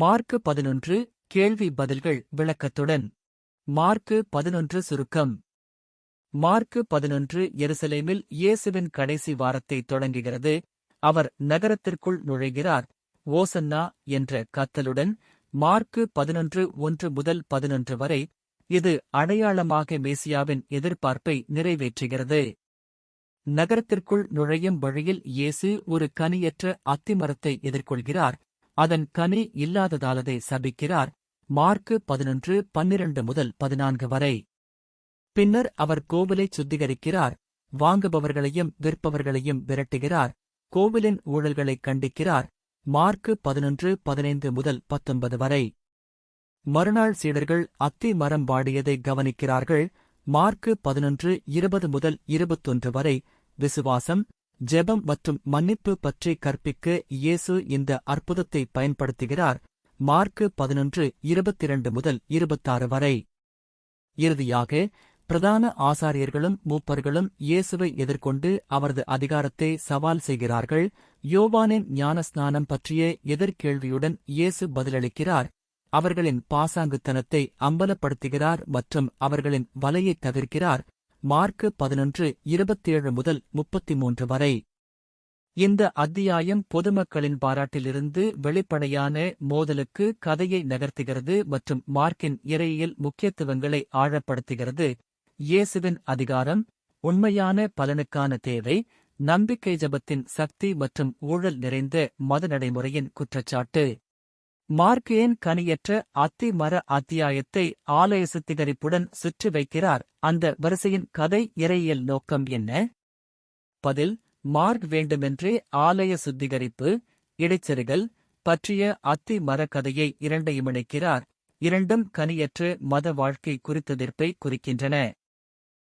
Mark பதினொன்று கேள்வி பதில்கள் விளக்கத்துடன். மார்க்கு பதினொன்று சுருக்கம். மார்க்கு பதினொன்று எருசலேமில் இயேசுவின் கடைசி வாரத்தை தொடங்குகிறது. அவர் நகரத்திற்குள் நுழைகிறார். ஓசன்னா என்ற கத்தலுடன் மார்க்கு பதினொன்று ஒன்று முதல் பதினொன்று வரை. இது அடையாளமாக மேசியாவின் எதிர்பார்ப்பை நிறைவேற்றுகிறது. நகரத்திற்குள் நுழையும் வழியில் இயேசு ஒரு கனியற்ற அத்திமரத்தை எதிர்கொள்கிறார். அதன் கனி இல்லாததாலதை சபிக்கிறார். மார்க்கு பதினொன்று பன்னிரண்டு முதல் பதினான்கு வரை. பின்னர் அவர் கோவிலைச் சுத்திகரிக்கிறார். வாங்குபவர்களையும் விற்பவர்களையும் விரட்டுகிறார். கோவிலின் ஊழல்களைக் கண்டிக்கிறார். மார்க்கு பதினொன்று பதினைந்து முதல் பத்தொன்பது வரை. மறுநாள் சீடர்கள் அத்தி மரம் வாடியதை கவனிக்கிறார்கள். மார்க்கு பதினொன்று இருபது முதல் இருபத்தொன்று வரை. விசுவாசம் ஜெபம் மற்றும் மன்னிப்பு பற்றி கற்பிக்க இயேசு இந்த அற்புதத்தை பயன்படுத்துகிறார். மார்க்கு பதினொன்று இருபத்திரண்டு முதல் இருபத்தாறு வரை. இறுதியாக பிரதான ஆசாரியர்களும் மூப்பர்களும் இயேசுவை எதிர்கொண்டு அவரது அதிகாரத்தை சவால் செய்கிறார்கள். யோவானின் ஞானஸ்நானம் பற்றிய எதிர்கேள்வியுடன் இயேசு பதிலளிக்கிறார். அவர்களின் பாசாங்குத்தனத்தை அம்பலப்படுத்துகிறார் மற்றும் அவர்களின் வலையைத் தவிர்க்கிறார். மார்க்கு பதினொன்று இருபத்தேழு முதல் முப்பத்தி மூன்று வரை. இந்த அத்தியாயம் பொதுமக்களின் பாராட்டிலிருந்து வெளிப்படையான மோதலுக்கு கதையை நகர்த்துகிறது மற்றும் மார்க்கின் இறையியல் முக்கியத்துவங்களை ஆழப்படுத்துகிறது. இயேசுவின் அதிகாரம் உண்மையான பலனுக்கான தேவை நம்பிக்கை ஜபத்தின் சக்தி மற்றும் ஊழல் நிறைந்த மத நடைமுறையின் குற்றச்சாட்டு. மார்க்கேன் கனியற்ற அத்தி மர அத்தியாயத்தை ஆலய சுத்திகரிப்புடன் சுற்றி வைக்கிறார். அந்த வரிசையின் கதை இறையியல் நோக்கம் என்ன? பதில் மார்க் வேண்டுமென்றே ஆலய சுத்திகரிப்பு இடைச்செருகல் பற்றிய அத்தி மர கதையை இரண்டையும் இணைக்கிறார். இரண்டும் கனியற்ற மத வாழ்க்கை குறித்ததிர்ப்பை குறிக்கின்றன.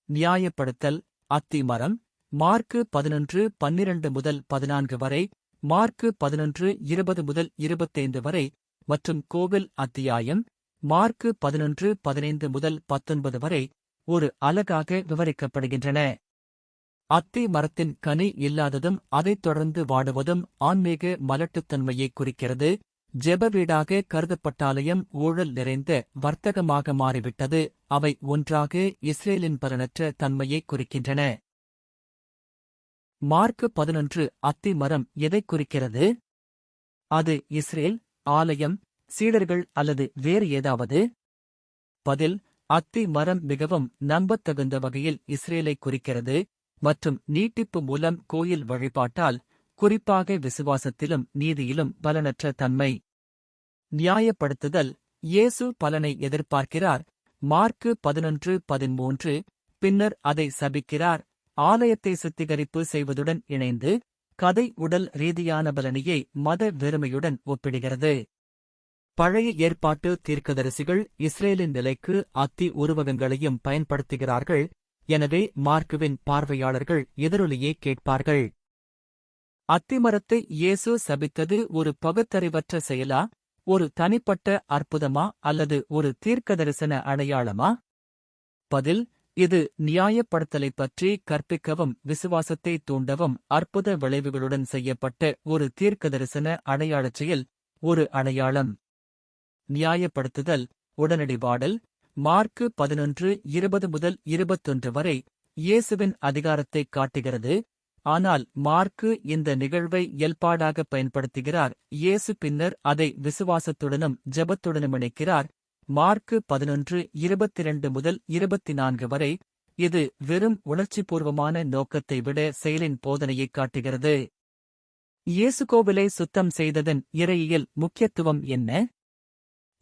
நியாயப்படுத்தல் அத்தி மரம் மார்க்கு பதினொன்று பன்னிரண்டு முதல் பதினான்கு வரை மார்க்கு பதினொன்று இருபது முதல் இருபத்தைந்து வரை மற்றும் கோவில் அத்தியாயம் மார்க்கு பதினொன்று பதினைந்து முதல் பத்தொன்பது வரை ஒரு அலகாக விவரிக்கப்படுகின்றன. அத்தி மரத்தின் கனி இல்லாததும் அதைத் தொடர்ந்து வாடுவதும் ஆன்மீக மலட்டுத்தன்மையை குறிக்கிறது. ஜெப வீடாக கருதப்பட்டாலயம் ஊழல் நிறைந்த வர்த்தகமாக மாறிவிட்டது. அவை ஒன்றாக இஸ்ரேலின் பலனற்ற தன்மையை குறிக்கின்றன. மார்க்கு பதினொன்று அத்தி மரம் எதைக் குறிக்கிறது? அது இஸ்ரேல் ஆலயம் சீடர்கள் அல்லது வேறு ஏதாவது? பதில் அத்தி மரம் மிகவும் நம்பத்தகுந்த வகையில் இஸ்ரேலை குறிக்கிறது மற்றும் நீட்டிப்பு மூலம் கோயில் வழிபாட்டால் குறிப்பாக விசுவாசத்திலும் நீதியிலும் பலனற்ற தன்மை. நியாயப்படுத்துதல் இயேசு பலனை எதிர்பார்க்கிறார். மார்க்கு பதினொன்று பதிமூன்று பின்னர் அதை சபிக்கிறார். ஆலயத்தை சுத்திகரிப்பு செய்வதுடன் இணைந்து கதை உடல் ரீதியான பலனையை மத வெறுமையுடன் ஒப்பிடுகிறது. பழைய ஏற்பாட்டு தீர்க்கதரிசிகள் இஸ்ரேலின் நிலைக்கு அத்தி உருவகங்களையும் பயன்படுத்துகிறார்கள். எனவே மார்க்குவின் பார்வையாளர்கள் எதிரொலியே கேட்பார்கள். அத்திமரத்தை இயேசு சபித்தது ஒரு பகுத்தறிவற்ற செயலா ஒரு தனிப்பட்ட அற்புதமா அல்லது ஒரு தீர்க்கதரிசன அடையாளமா? பதில் இது நியாயப்படுத்தலைப் பற்றி கற்பிக்கவும் விசுவாசத்தை தூண்டவும் அற்புத விளைவுகளுடன் செய்யப்பட்ட ஒரு தீர்க்கதரிசன அடையாளச் செயல் ஒரு அடையாளம். நியாயப்படுத்துதல் உடனடி வாடல் மார்க்கு பதினொன்று இருபது முதல் இருபத்தொன்று வரை இயேசுவின் அதிகாரத்தை காட்டுகிறது. ஆனால் மார்க்கு இந்த நிகழ்வை இயல்பாடாக பயன்படுத்துகிறார். இயேசு பின்னர் அதை விசுவாசத்துடனும் ஜெபத்துடனும் இணைக்கிறார். மார்க்கு பதினொன்று இருபத்திரண்டு முதல் இருபத்தி நான்கு வரை இது வெறும் உணர்ச்சிபூர்வமான நோக்கத்தை விட செயலின் போதனையைக் காட்டுகிறது. இயேசுகோவிலை சுத்தம் செய்ததன் இறையியல் முக்கியத்துவம் என்ன?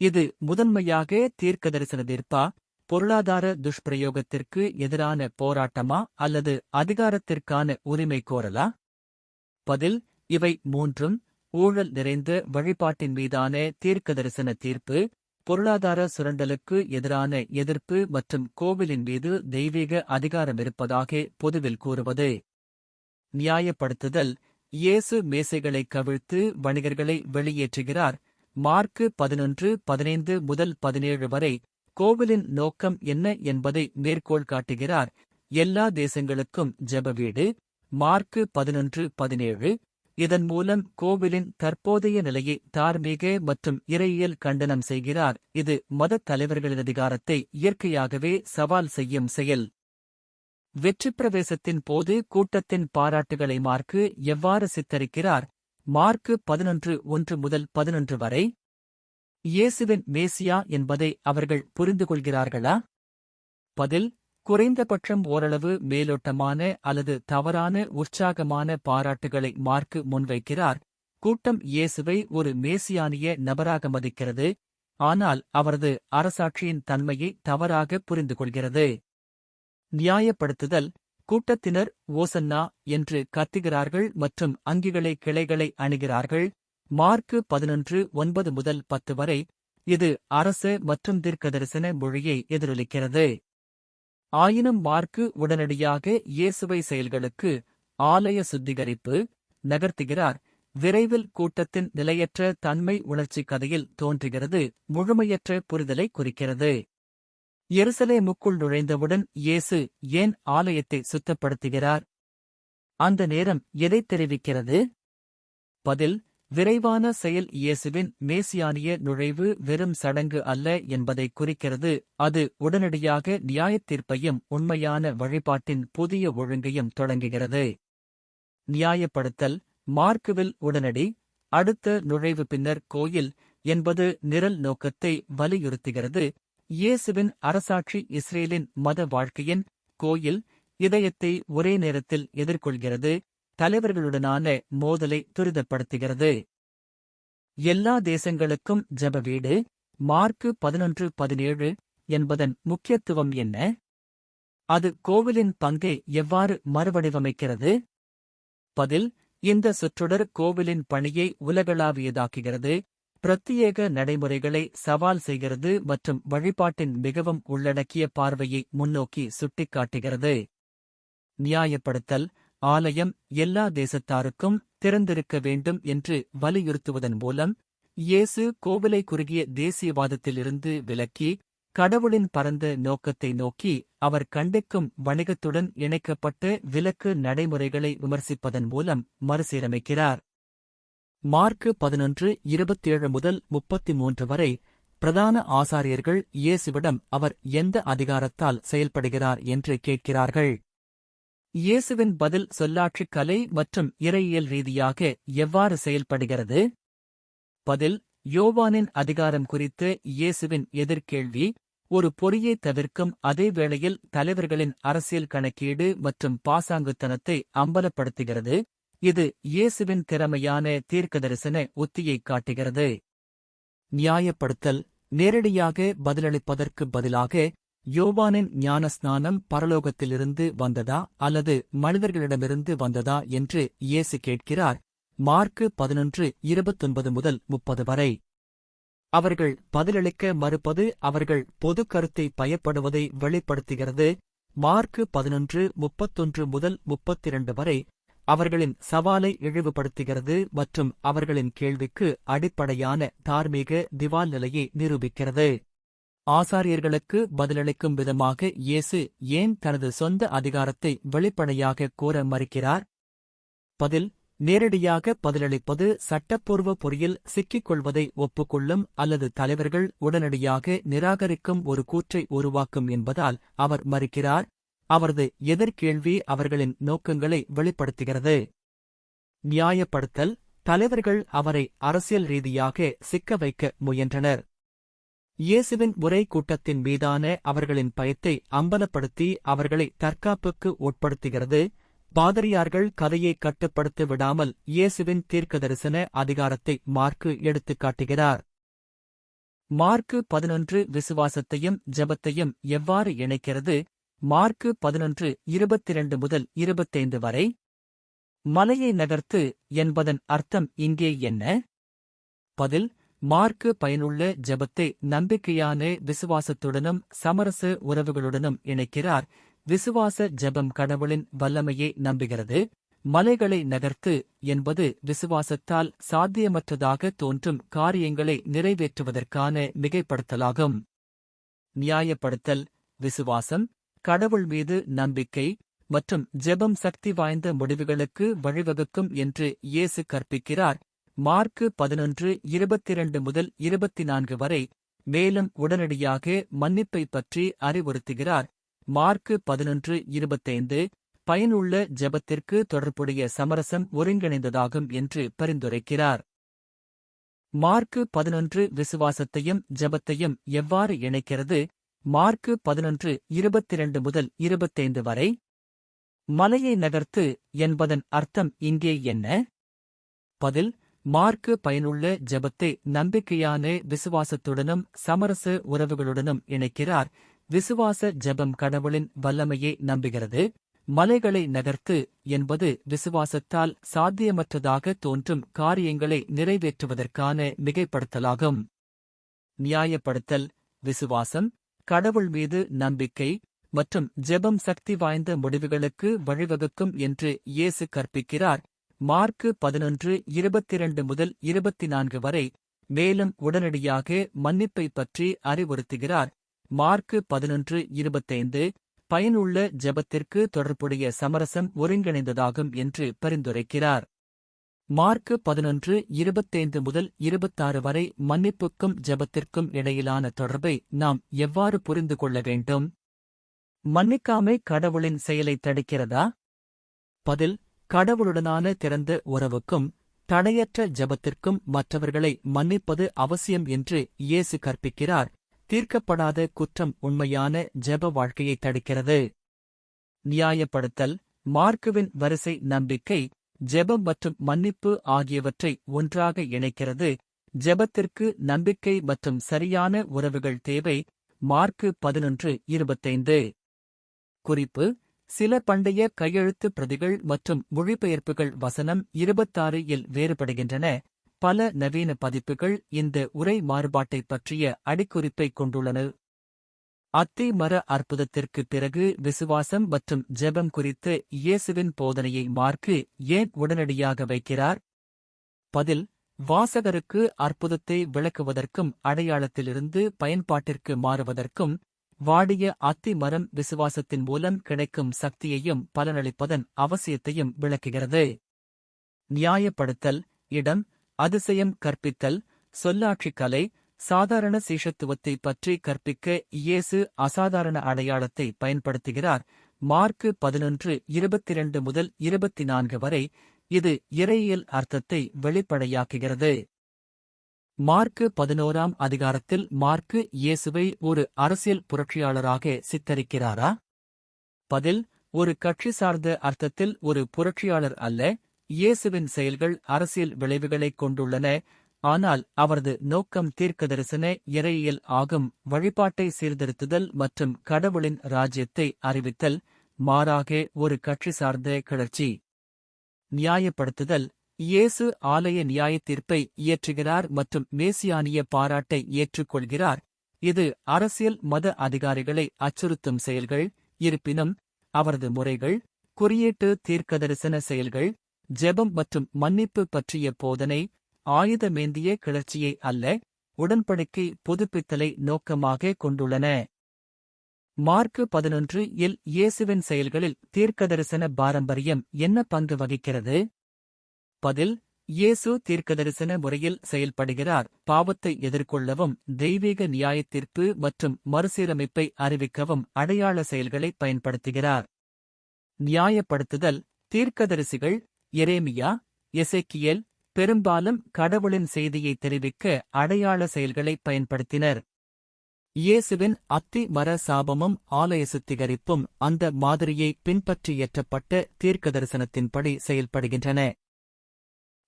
இது முதன்மையாக தீர்க்கதரிசன தீர்ப்பா பொருளாதார துஷ்பிரயோகத்திற்கு எதிரான போராட்டமா அல்லது அதிகாரத்திற்கான உரிமை கோரலா? பதில் இவை மூன்றும் ஊழல் நிறைந்த வழிபாட்டின் மீதான தீர்க்க தரிசன தீர்ப்பு பொருளாதார சுரண்டலுக்கு எதிரான எதிர்ப்பு மற்றும் கோவிலின் மீது தெய்வீக அதிகாரம் இருப்பதாக பொதுவில் கூறுவது. நியாயப்படுத்துதல். இயேசு மேசைகளை கவிழ்த்து வணிகர்களை வெளியேற்றுகிறார். மார்க்கு பதினொன்று பதினைந்து முதல் பதினேழு வரை கோவிலின் நோக்கம் என்ன என்பதை மேற்கோள் காட்டுகிறார். எல்லா தேசங்களுக்கும் ஜெப வீடு. மார்க்கு பதினொன்று பதினேழு இதன் மூலம் கோவிலின் தற்போதைய நிலையை தார்மீக மற்றும் இறையியல் கண்டனம் செய்கிறார். இது மதத் தலைவர்களின் அதிகாரத்தை இயற்கையாகவே சவால் செய்யும் செயல். வெற்றிப் பிரவேசத்தின் போது கூட்டத்தின் பாராட்டுகளை மார்க்கு எவ்வாறு சித்தரிக்கிறார்? மார்க்கு பதினொன்று ஒன்று முதல் பதினொன்று வரை. இயேசுவின் மேசியா என்பதை அவர்கள் புரிந்து கொள்கிறார்களா? பதில் குறைந்தபட்சம் ஓரளவு மேலோட்டமான அல்லது தவறான உற்சாகமான பாராட்டுகளை மார்க்கு முன்வைக்கிறார். கூட்டம் இயேசுவை ஒரு மேசியானிய நபராக மதிக்கிறது. ஆனால் அவரது அரசாட்சியின் தன்மையை தவறாக புரிந்து கொள்கிறது நியாயப்படுத்துதல் கூட்டத்தினர் ஓசன்னா என்று கத்துகிறார்கள் மற்றும் அங்கிகளை கிளைகளை அணுகிறார்கள். மார்க்கு பதினொன்று ஒன்பது முதல் பத்து வரை இது அரச மற்றும் தீர்க்கதரிசன மொழியை எதிரொலிக்கிறது. ஆயினும் மார்க்கு உடனடியாக இயேசுவை செயல்களுக்கு ஆலய சுத்திகரிப்பு நகர்த்துகிறார். விரைவில் கூட்டத்தின் நிலையற்ற தன்மை உணர்ச்சி கதையில் தோன்றுகிறது. முழுமையற்ற புரிதலை குறிக்கிறது. எருசலேமுக்குள் நுழைந்தவுடன் இயேசு ஏன் ஆலயத்தை சுத்தப்படுத்துகிறார்? அந்த நேரம் எதை தெரிவிக்கிறது? பதில் விரைவான செயல் இயேசுவின் மேசியானிய நுழைவு வெறும் சடங்கு அல்ல என்பதை குறிக்கிறது. அது உடனடியாக நியாயத்தீர்ப்பையும் உண்மையான வழிபாட்டின் புதிய ஒழுங்கையும் தொடங்குகிறது. நியாயப்படுத்தல். மார்க்குவில் உடனடி அடுத்த நுழைவு பின்னர் கோயில் என்பது நிரல் நோக்கத்தை வலியுறுத்துகிறது. இயேசுவின் அரசாட்சி இஸ்ரேலின் மத வாழ்க்கையின் கோயில் இதயத்தை ஒரே நேரத்தில் எதிர்கொள்கிறது. தலைவர்களுடனான மோதலை துரிதப்படுத்துகிறது. எல்லா தேசங்களுக்கும் ஜெப வீடு மார்க்கு பதினொன்று பதினேழு என்பதன் முக்கியத்துவம் என்ன? அது கோவிலின் பங்கை எவ்வாறு மறுவடிவமைக்கிறது? பதில் இந்த சொற்றொடர் கோவிலின் பணியை உலகளாவியதாக்குகிறது பிரத்யேக நடைமுறைகளை சவால் செய்கிறது மற்றும் வழிபாட்டின் மிகவும் உள்ளடக்கிய பார்வையை முன்னோக்கி சுட்டிக்காட்டுகிறது. நியாயப்படுத்தல் ஆலயம் எல்லா தேசத்தாருக்கும் திறந்திருக்க வேண்டும் என்று வலியுறுத்துவதன் மூலம் இயேசு கோவிலை குறுகிய தேசியவாதத்திலிருந்து விலக்கி கடவுளின் பரந்த நோக்கத்தை நோக்கி அவர் கண்டிக்கும் வணிகத்துடன் இணைக்கப்பட்ட விலக்கு நடைமுறைகளை விமர்சிப்பதன் மூலம் மறுசீரமைக்கிறார். மார்க்கு பதினொன்று இருபத்தேழு முதல் முப்பத்தி மூன்று வரை பிரதான ஆசாரியர்கள் இயேசுவிடம் அவர் எந்த அதிகாரத்தால் செயல்படுகிறார் என்று கேட்கிறார்கள். இயேசுவின் பதில் சொல்லாட்சிக் கலை மற்றும் இறையியல் ரீதியாக எவ்வாறு செயல்படுகிறது? பதில் யோவானின் அதிகாரம் குறித்து இயேசுவின் எதிர்கேள்வி ஒரு பொறியை தவிர்க்கும் அதே வேளையில் தலைவர்களின் அரசியல் கணக்கீடு மற்றும் பாசாங்குத்தனத்தை அம்பலப்படுத்துகிறது. இது இயேசுவின் திறமையான தீர்க்கதரிசன உத்தியைக் காட்டுகிறது. நியாயப்படுத்தல் நேரடியாக பதிலளிப்பதற்கு பதிலாக யோவானின் ஞானஸ்நானம் பரலோகத்திலிருந்து வந்ததா அல்லது மனிதர்களிடமிருந்து வந்ததா என்று இயேசு கேட்கிறார். மார்க்கு பதினொன்று இருபத்தொன்பது முதல் முப்பது வரை. அவர்கள் பதிலளிக்க மறுப்பது அவர்கள் பொது கருத்தை பயப்படுவதை வெளிப்படுத்துகிறது. மார்க்கு பதினொன்று முப்பத்தொன்று முதல் முப்பத்திரண்டு வரை அவர்களின் சவாலை இழிவுபடுத்துகிறது மற்றும் அவர்களின் கேள்விக்கு அடிப்படையான தார்மீக திவால் நிலையை நிரூபிக்கிறது. ஆசாரியர்களுக்கு பதிலளிக்கும் விதமாக இயேசு ஏன் தனது சொந்த அதிகாரத்தை வெளிப்படையாக கூற மறுக்கிறார்? பதில் நேரடியாக பதிலளிப்பது சட்டப்பூர்வ பொறியில் சிக்கிக்கொள்வதை ஒப்புக்கொள்ளும் அல்லது தலைவர்கள் உடனடியாக நிராகரிக்கும் ஒரு கூற்றை உருவாக்கும் என்பதால் அவர் மறுக்கிறார். அவரது எதிர்கேள்வி அவர்களின் நோக்கங்களை வெளிப்படுத்துகிறது. நியாயப்படுத்தல் தலைவர்கள் அவரை அரசியல் ரீதியாக சிக்க வைக்க முயன்றனர். இயேசுவின் உரை கூட்டத்தின் மீதான அவர்களின் பயத்தை அம்பலப்படுத்தி அவர்களை தற்காப்புக்கு உட்படுத்துகிறது. பாதிரியார்கள் கதையை கட்டுப்படுத்த விடாமல் இயேசுவின் தீர்க்கதரிசன அதிகாரத்தை மார்க்கு எடுத்துக் காட்டுகிறார். மார்க்கு பதினொன்று விசுவாசத்தையும் ஜெபத்தையும் எவ்வாறு இணைக்கிறது? மார்க்கு பதினொன்று இருபத்திரண்டு முதல் இருபத்தைந்து வரை. மலையை நகர்த்து என்பதன் அர்த்தம் இங்கே என்ன? பதில் மார்க்கு பயனுள்ள ஜெபத்தை நம்பிக்கையான விசுவாசத்துடனும் சமரச உறவுகளுடனும் இணைக்கிறார். விசுவாச ஜெபம் கடவுளின் வல்லமையை நம்புகிறது. மலைகளை நகர்த்து என்பது விசுவாசத்தால் சாத்தியமற்றதாக தோன்றும் காரியங்களை நிறைவேற்றுவதற்கான மிகைப்படுத்தலாகும். நியாயப்படுத்தல் விசுவாசம் கடவுள் மீது நம்பிக்கை மற்றும் ஜெபம் சக்தி வாய்ந்த முடிவுகளுக்கு வழிவகுக்கும் என்று இயேசு கற்பிக்கிறார். மார்க்கு பதினொன்று இருபத்திரண்டு முதல் இருபத்தி நான்கு வரை மேலும் உடனடியாக மன்னிப்பை பற்றி அறிவுறுத்துகிறார். மார்க்கு பதினொன்று இருபத்தைந்து பயனுள்ள ஜெபத்திற்கு தொடர்புடைய சமரசம் ஒருங்கிணைந்ததாகும் என்று பரிந்துரைக்கிறார். மார்க்கு பதினொன்று விசுவாசத்தையும் ஜெபத்தையும் எவ்வாறு இணைக்கிறது? மார்க்கு பதினொன்று இருபத்திரண்டு முதல் இருபத்தைந்து வரை மலையை நகர்த்து என்பதன் அர்த்தம் இங்கே என்ன? பதில் மார்க்கு பயனுள்ள ஜெபத்தை நம்பிக்கையான விசுவாசத்துடனும் சமரச உறவுகளுடனும் இணைக்கிறார். விசுவாச ஜெபம் கடவுளின் வல்லமையை நம்புகிறது. மலைகளை நகர்த்து என்பது விசுவாசத்தால் சாத்தியமற்றதாக தோன்றும் காரியங்களை நிறைவேற்றுவதற்கான மிகைப்படுத்தலாகும். நியாயப்படுத்தல் விசுவாசம் கடவுள் மீது நம்பிக்கை மற்றும் ஜெபம் சக்தி வாய்ந்த முடிவுகளுக்கு வழிவகுக்கும் என்று இயேசு கற்பிக்கிறார். மார்க்கு பதினொன்று இருபத்திரண்டு முதல் இருபத்தி நான்கு வரை மேலும் உடனடியாக மன்னிப்பை பற்றி அறிவுறுத்துகிறார். மார்க்கு பதினொன்று இருபத்தைந்து பயனுள்ள ஜெபத்திற்கு தொடர்புடைய சமரசம் ஒருங்கிணைந்ததாகும் என்று பரிந்துரைக்கிறார். மார்க்கு பதினொன்று இருபத்தைந்து முதல் இருபத்தாறு வரை மன்னிப்புக்கும் ஜெபத்திற்கும் இடையிலான தொடர்பை நாம் எவ்வாறு புரிந்து கொள்ள வேண்டும்? மன்னிக்காமை கடவுளின் செயலை தடுக்கிறதா? பதில் கடவுளுடனான திறந்த உறவுக்கும் தடையற்ற ஜெபத்திற்கும் மற்றவர்களை மன்னிப்பது அவசியம் என்று இயேசு கற்பிக்கிறார். தீர்க்கப்படாத குற்றம் உண்மையான ஜெப வாழ்க்கையை தடுக்கிறது. நியாயப்படுத்தல் மார்க்குவின் வரிசை நம்பிக்கை ஜெபம் மற்றும் மன்னிப்பு ஆகியவற்றை ஒன்றாக இணைக்கிறது. ஜெபத்திற்கு நம்பிக்கை மற்றும் சரியான உறவுகள் தேவை. மார்க்கு பதினொன்று இருபத்தைந்து. குறிப்பு சில பண்டைய கையெழுத்து பிரதிகள் மற்றும் மொழிபெயர்ப்புகள் வசனம் இருபத்தாறு இல் வேறுபடுகின்றன. பல நவீன பதிப்புகள் இந்த உரை மாறுபாட்டைப் பற்றிய அடிக்குறிப்பைக் கொண்டுள்ளன. அத்தி மர அற்புதத்திற்குப் பிறகு விசுவாசம் மற்றும் ஜெபம் குறித்து இயேசுவின் போதனையை மார்க்கு ஏன் உடனடியாக வைக்கிறார்? பதில் வாசகருக்கு அற்புதத்தை விளக்குவதற்கும் அடையாளத்திலிருந்து பயன்பாட்டிற்கு மாறுவதற்கும் வாடிய அத்தி மரம் விசுவாசத்தின் மூலம் கிடைக்கும் சக்தியையும் பலனளிப்பதன் அவசியத்தையும் விளக்குகிறது. நியாயப்படுத்தல் இடம் அதிசயம் கற்பித்தல் சொல்லாட்சி கலை சாதாரண சீஷத்துவத்தை பற்றி கற்பிக்க இயேசு அசாதாரண அடையாளத்தை பயன்படுத்துகிறார். மார்க்கு பதினொன்று இருபத்திரண்டு முதல் இருபத்தி நான்கு வரை இது இறையியல் அர்த்தத்தை வெளிப்படையாக்குகிறது. மார்க்கு பதினோராம் அதிகாரத்தில் மார்க்கு இயேசுவை ஒரு அரசியல் புரட்சியாளராக சித்தரிக்கிறாரா? பதில் ஒரு கட்சி சார்ந்த அர்த்தத்தில் ஒரு புரட்சியாளர் அல்ல இயேசுவின் செயல்கள் அரசியல் விளைவுகளைக் கொண்டுள்ளன ஆனால் அவரது நோக்கம் தீர்க்கதரிசன இறையியல் ஆகும் வழிபாட்டை சீர்திருத்துதல் மற்றும் கடவுளின் ராஜ்யத்தை அறிவித்தல் மாறாக ஒரு கட்சி சார்ந்த கிளர்ச்சி. நியாயப்படுத்துதல் இயேசு ஆலய நியாய தீர்ப்பை இயற்றுகிறார் மற்றும் மேசியானிய பாராட்டை ஏற்றுக்கொள்கிறார். இது அரசியல் மத அதிகாரிகளை அச்சுறுத்தும் செயல்கள் இருப்பினும் அவரது முறைகள் குறியீட்டு தீர்க்கதரிசன செயல்கள் ஜெபம் மற்றும் மன்னிப்பு பற்றிய போதனை ஆயுதமேந்திய கிளர்ச்சியை அல்ல உடன்படிக்கை புதுப்பித்தலை நோக்கமாக கொண்டுள்ளன. மார்க்கு பதினொன்று இல் இயேசுவின் செயல்களில் தீர்க்கதரிசன பாரம்பரியம் என்ன பங்கு வகிக்கிறது? பதில் இயேசு தீர்க்கதரிசன முறையில் செயல்படுகிறார். பாவத்தை எதிர்கொள்ளவும் தெய்வீக நியாயத்தீர்ப்பு மற்றும் மறுசீரமைப்பை அறிவிக்கவும் அடையாள செயல்களை பயன்படுத்துகிறார். நியாயப்படுத்துதல் தீர்க்கதரிசிகள் எரேமியா எசேக்கியல் பெரும்பாலும் கடவுளின் செய்தியை தெரிவிக்க அடையாள செயல்களை பயன்படுத்தினர். இயேசுவின் அத்தி மர சாபமும் ஆலய சுத்திகரிப்பும் அந்த மாதிரியை பின்பற்றி தீர்க்கதரிசனத்தின்படி செயல்படுகின்றன.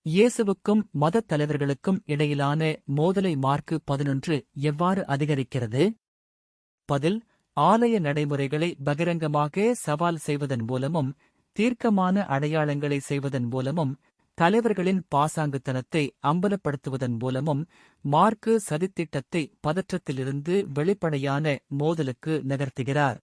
இயேசுவுக்கும் மதத் தலைவர்களுக்கும் இடையிலான மோதலை மார்க்கு பதினொன்று எவ்வாறு அதிகரிக்கிறது? பதில் ஆலய நடைமுறைகளை பகிரங்கமாக சவால் செய்வதன் மூலமும் தீர்க்கமான அடையாளங்களை செய்வதன் மூலமும் தலைவர்களின் பாசாங்குத்தனத்தை அம்பலப்படுத்துவதன் மூலமும் மார்க்கு சதித்திட்டத்தை பதற்றத்திலிருந்து வெளிப்படையான மோதலுக்கு நகர்த்துகிறார்.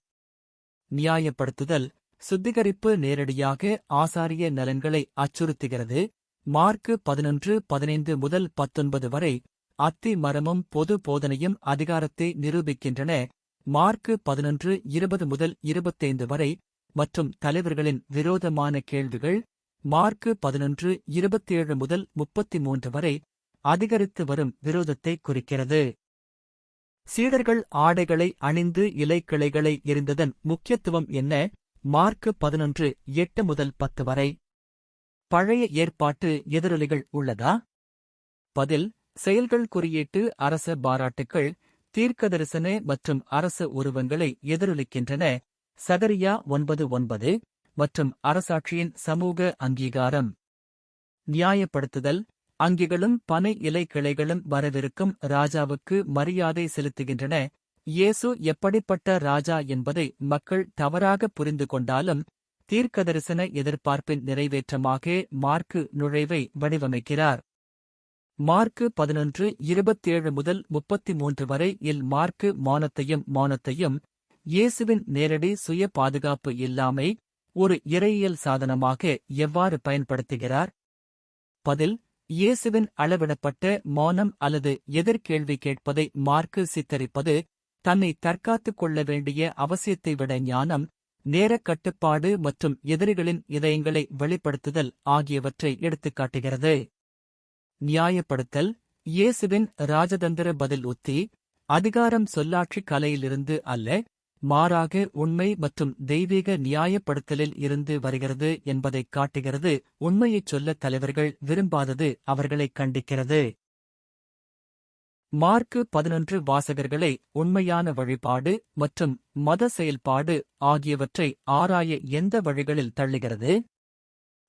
நியாயப்படுத்துதல் சுத்திகரிப்பு நேரடியாக ஆசாரிய நலன்களை அச்சுறுத்துகிறது. மார்க்கு பதினொன்று பதினைந்து முதல் பத்தொன்பது வரை அத்தி மரமும் பொது போதனையும் அதிகாரத்தை நிரூபிக்கின்றன. மார்க்கு பதினொன்று இருபது முதல் இருபத்தைந்து வரை மற்றும் தலைவர்களின் விரோதமான கேள்விகள் மார்க்கு பதினொன்று இருபத்தேழு முதல் முப்பத்தி மூன்று வரை அதிகரித்து வரும் விரோதத்தை குறிக்கிறது. சீடர்கள் ஆடைகளை அணிந்து இலைக்கிளைகளை எரிந்ததன் முக்கியத்துவம் என்ன? மார்க்கு பதினொன்று எட்டு முதல் பத்து வரை பழைய ஏற்பாட்டு எதிரொலிகள் உள்ளதா? பதில் செயல்கள் குறியீட்டு அரச பாராட்டுக்கள் தீர்க்கதரிசன மற்றும் அரச உருவங்களை எதிரொலிக்கின்றன. சகரியா ஒன்பது ஒன்பது மற்றும் அரசாட்சியின் சமூக அங்கீகாரம். நியாயப்படுத்துதல் அங்கிகளும் பனை இலை கிளைகளும் வரவிருக்கும் ராஜாவுக்கு மரியாதை செலுத்துகின்றன. இயேசு எப்படிப்பட்ட ராஜா என்பதை மக்கள் தவறாக புரிந்து கொண்டாலும் தீர்க்கதரிசன எதிர்பார்ப்பின் நிறைவேற்றமாக மார்க்கு நுழைவை வடிவமைக்கிறார். மார்க்கு பதினொன்று இருபத்தேழு முதல் முப்பத்தி மூன்று வரை இல் மார்க்கு மானத்தையும் மானத்தையும் இயேசுவின் நேரடி சுய பாதுகாப்பு இல்லாமை ஒரு இறையியல் சாதனமாக எவ்வாறு பயன்படுத்துகிறார்? பதில் இயேசுவின் அளவிடப்பட்ட மௌனம் அல்லது எதிர்கேள்வி கேட்பதை மார்க்கு சித்தரிப்பது தன்னை தற்காத்துக் கொள்ள வேண்டிய அவசியத்தை விட ஞானம் நேரக் கட்டுப்பாடு மற்றும் எதிரிகளின் இதயங்களை வெளிப்படுத்துதல் ஆகியவற்றை எடுத்துக்காட்டுகிறது. நியாயப்படுத்தல். இயேசுவின் ராஜதந்திர பதில் உத்தி அதிகாரம் சொல்லாட்சி கலையிலிருந்து அல்ல மாறாக உண்மை மற்றும் தெய்வீக நியாயப்படுத்தலில் இருந்து வருகிறது என்பதைக் காட்டுகிறது. உண்மையைச் சொல்ல தலைவர்கள் விரும்பாதது அவர்களைக் கண்டிக்கிறது. மார்க்கு பதினொன்று வாசகர்களை உண்மையான வழிபாடு மற்றும் மத செயல்பாடு ஆகியவற்றை ஆராய எந்த வழிகளில் தள்ளுகிறது?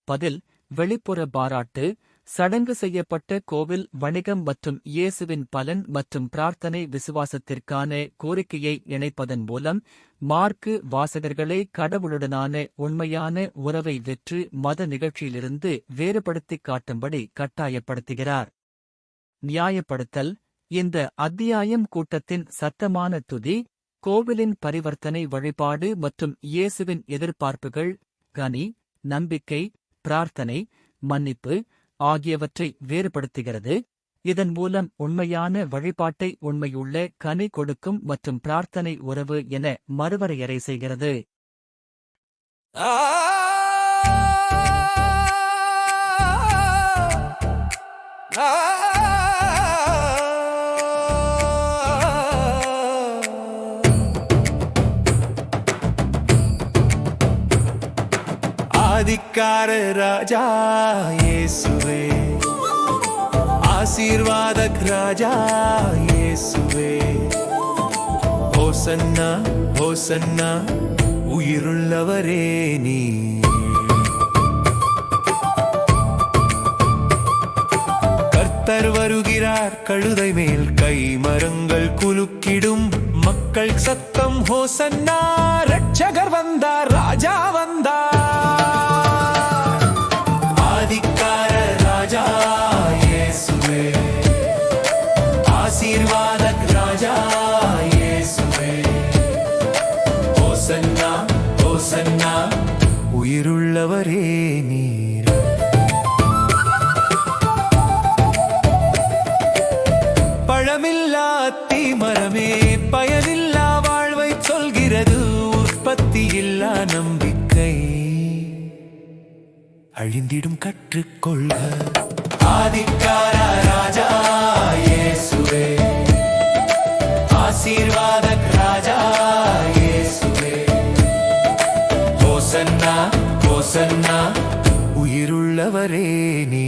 பதில் வெளிப்புற பாராட்டு சடங்கு செய்யப்பட்ட கோவில் வணிகம் மற்றும் இயேசுவின் பலன் மற்றும் பிரார்த்தனை விசுவாசத்திற்கான கோரிக்கையை இணைப்பதன் மூலம் மார்க்கு வாசகர்களை கடவுளுடனான உண்மையான உறவை வெற்று மத நிகழ்ச்சியிலிருந்து வேறுபடுத்திக் காட்டும்படி கட்டாயப்படுத்துகிறார். நியாயப்படுத்தல் இந்த அத்தியாயம் கூட்டத்தின் சத்தமான துதி கோவிலின் பரிவர்த்தனை வழிபாடு மற்றும் இயேசுவின் எதிர்பார்ப்புகள் கனி நம்பிக்கை பிரார்த்தனை மன்னிப்பு ஆகியவற்றை வேறுபடுத்துகிறது இதன் மூலம் உண்மையான வழிபாட்டை உண்மையுள்ள கனி கொடுக்கும் மற்றும் பிரார்த்தனை உறவு என மறுவரையறை செய்கிறது ஆ ஆ ராஜா இயேசுவே. ஆசீர்வாதக் ராஜா இயேசுவே. ஹோசன்னா ஹோசன்னா உயிருள்ளவரே நீ. கர்த்தர் வருகிறார் கழுதை மேல் கை மரங்கள் குலுக்கிடும். மக்கள் சத்தம் ஹோசன்னா ரட்சகர் வந்தார் ராஜாவ உள்ளவரே நீர். பழமில்லா அத்தி மரமே பயனில்லா வாழ்வை சொல்கிறது உற்பத்தி இல்லா நம்பிக்கை. அழிந்திடும் கற்றுக்கொள்க. ஆதிக்கார ராஜா ஹோசன்னா உயிருள்ளவரே நீ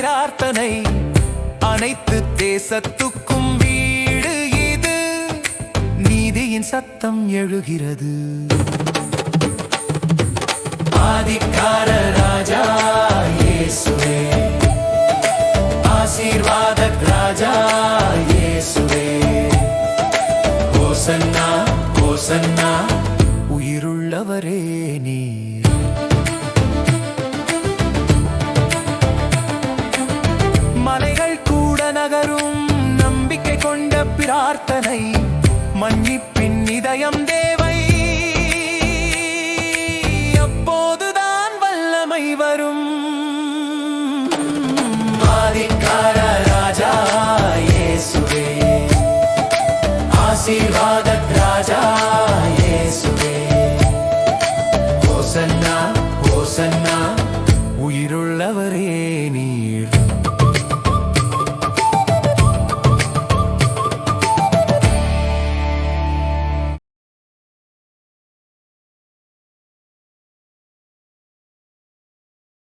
பிரார்த்தனை. அனைத்து தேசத்துக்கும் வீடு இது. நீதியின் சத்தம் எழுகிறது. ஆதிக்கார ராஜா இயேசுவே. ஆசீர்வாதக் ராஜா இயேசுவே. ஹோசன்னா ஹோசன்னா உயிருள்ளவரே நீ. தகரும் நம்பிக்கை கொண்ட பிரார்த்தனை. மன்னிப்பின் இதயம் தேவை. அப்போதுதான் வல்லமை வரும்.